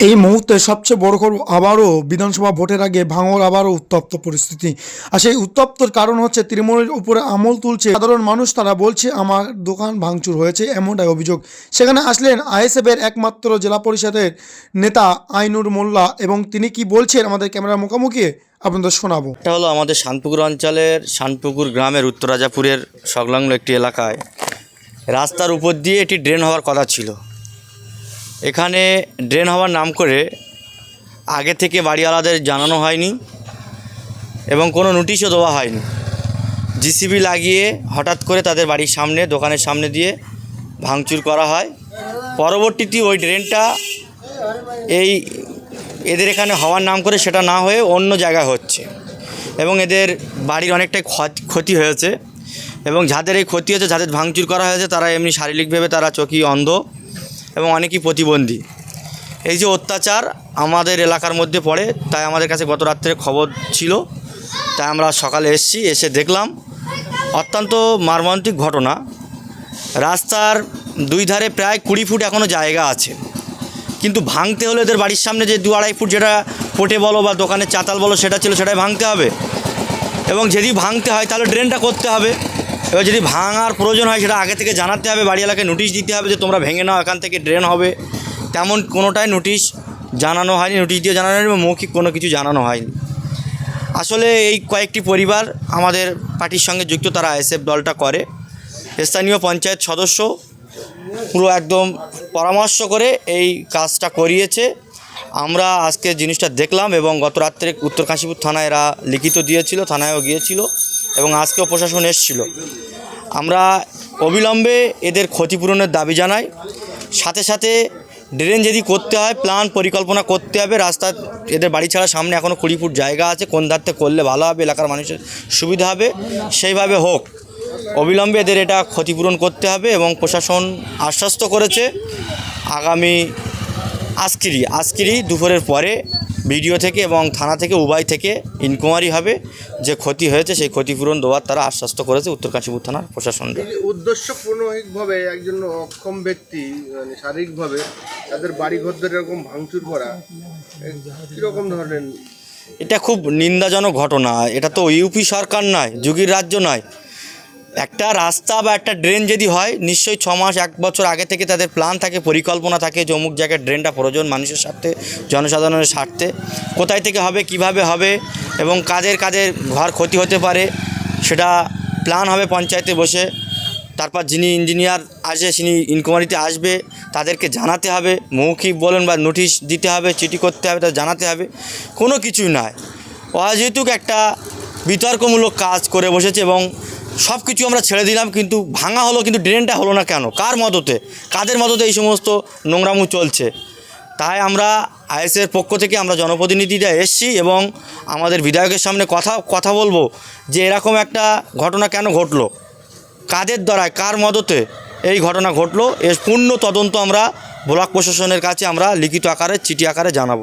এই মুহূর্তে সবচেয়ে বড় খবর আবারও বিধানসভা ভোটের আগে ভাঙর আবারও উত্তপ্ত পরিস্থিতি। আর সেই উত্তপ্তর কারণ হচ্ছে তৃণমূলের উপরে আমল তুলছে সাধারণ মানুষ, তারা বলছে, আমার দোকান ভাঙচুর হয়েছে, এমনটাই অভিযোগ। সেখানে আসলেন আইএসএফের একমাত্র জেলা পরিষদের নেতা আইনুর মোল্লা এবং তিনি কি বলছেন আমাদের ক্যামেরার মুখোমুখি? আপনাদের শোনাবো। এটা হলো আমাদের শানপুকুর অঞ্চলের শানপুকুর গ্রামের উত্তরাজাপুরের সংলগ্ন একটি এলাকায়। রাস্তার উপর দিয়ে এটি ড্রেন হওয়ার কথা ছিল। এখানে ড্রেন হওয়ার নাম করে আগে থেকে বাড়িওয়ালাদের জানানো হয়নি এবং কোনো নোটিশও দেওয়া হয়নি। জিসিবি লাগিয়ে হঠাৎ করে তাদের বাড়ির সামনে, দোকানের সামনে দিয়ে ভাঙচুর করা হয়। পরবর্তীতে ওই ড্রেনটা এই এদের এখানে হওয়ার নাম করে সেটা না হয়ে অন্য জায়গায় হচ্ছে এবং এদের বাড়ির অনেকটাই ক্ষতি হয়েছে এবং যাদের এই ক্ষতি হয়েছে, যাদের ভাঙচুর করা হয়েছে, তারা এমনি শারীরিকভাবে তারা চোখই অন্ধ। এবং অনেকই প্রতিবন্ধী। এই যে অত্যাচার আমাদের এলাকার মধ্যে পড়ে, তাই আমাদের কাছে গত রাত্রে খবর ছিল। তাই আমরা সকালে এসেছি, এসে দেখলাম। অত্যন্ত মর্মান্তিক ঘটনা। রাস্তার দুই ধারে প্রায় কুড়ি ফুট এখনও জায়গা আছে। কিন্তু ভাঙতে হলে এদের বাড়ির সামনে যে দু আড়াই ফুট যেটা পোটে বলো বা দোকানের চাতাল বলো, সেটা ছিল, সেটাই ভাঙতে হবে। এবং যদি ভাঙতে হয়, তাহলে ড্রেনটা করতে হবে। এবার যদি ভাঙার প্রয়োজন হয়, সেটা আগে থেকে জানাতে হবে বাড়ি এলাকায় নোটিশ দিতে হবে যে তোমরা ভেঙে নাও, এখান থেকে ড্রেন হবে। তেমন কোনোটাই নোটিশ জানানো হয়নি। নোটিশ দিয়ে জানানো হয়নি, মৌখিক কোনো কিছু জানানো হয়নি। আসলে এই কয়েকটি পরিবার আমাদের পার্টির সঙ্গে যুক্ত, তারা আইএসএফ দলটা করে। স্থানীয় পঞ্চায়েত সদস্য পুরো একদম পরামর্শ করে এই কাজটা করিয়েছে। আমরা আজকে জিনিসটা দেখলাম এবং গত রাত্রে উত্তর কাশীপুর থানায় এরা লিখিত দিয়েছিল, থানায়ও গিয়েছিল। এবং আজকেও প্রশাসন এসেছিল। আমরা অবিলম্বে এদের ক্ষতিপূরণের দাবি জানাই। সাথে সাথে ড্রেন যদি করতে হয় প্ল্যান পরিকল্পনা করতে হবে। রাস্তা, এদের বাড়ি ছাড়া সামনে এখনও কুড়ি ফুট জায়গা আছে। কোন ধারতে করলে ভালো হবে, এলাকার মানুষের সুবিধা হবে, সেইভাবে হোক। অবিলম্বে এদের এটা ক্ষতিপূরণ করতে হবে এবং প্রশাসন আশ্বস্ত করেছে। আগামী আজকেরই আজকেরই দুপুরের পরে ভিডিও থেকে এবং থানা থেকে উভয় থেকে ইনকোয়ারি হবে যে ক্ষতি হয়েছে সেই ক্ষতিপূরণ দেওয়ার তারা আশ্বস্ত করেছে উত্তর কাশীপুর থানার প্রশাসনকে। উদ্দেশ্যপূর্ণভাবে একজন অক্ষম ব্যক্তি মানে শারীরিকভাবে তাদের বাড়ি ঘরদের এরকম ভাঙচুর করা কীরকম ধরনের? এটা খুব নিন্দাজনক ঘটনা। এটা তো ইউপি সরকার নয় যুগীর রাজ্য নয়। একটা রাস্তা বা একটা ড্রেন যদি হয়, নিশ্চয়ই ছ মাস, এক বছর আগে থেকে তাদের প্ল্যান থাকে, পরিকল্পনা থাকে যে অমুক জায়গায় ড্রেনটা প্রয়োজন মানুষের স্বার্থে, জনসাধারণের স্বার্থে। কোথায় থেকে হবে, কীভাবে হবে এবং কাদের কাদের ঘর ক্ষতি হতে পারে, সেটা প্ল্যান হবে পঞ্চায়েতে বসে। তারপর যিনি ইঞ্জিনিয়ার আসে তিনি ইনকোয়ারিতে আসবে, তাদেরকে জানাতে হবে। মৌখিক বলেন বা নোটিশ দিতে হবে, চিঠি করতে হবে, তা জানাতে হবে। কোনো কিছুই নয়। অহেতুক একটা বিতর্কমূলক কাজ করে বসেছে এবং সব কিছু আমরা ছেড়ে দিলাম, কিন্তু ভাঙা হলো, কিন্তু ড্রেনটা হলো না কেন? কার মদতে? কাদের মদতে এই সমস্ত নোংরামু চলছে? তাই আমরা আইএসের পক্ষ থেকে আমরা জনপ্রতিনিধিরা এসছি এবং আমাদের বিধায়কের সামনে কথা কথা বলব যে এরকম একটা ঘটনা কেন ঘটলো? কাদের দ্বারায়, কার মদতে এই ঘটনা ঘটলো? এর পূর্ণ তদন্ত আমরা ব্লক প্রশাসনের কাছে আমরা লিখিত আকারে, চিঠি আকারে জানাব।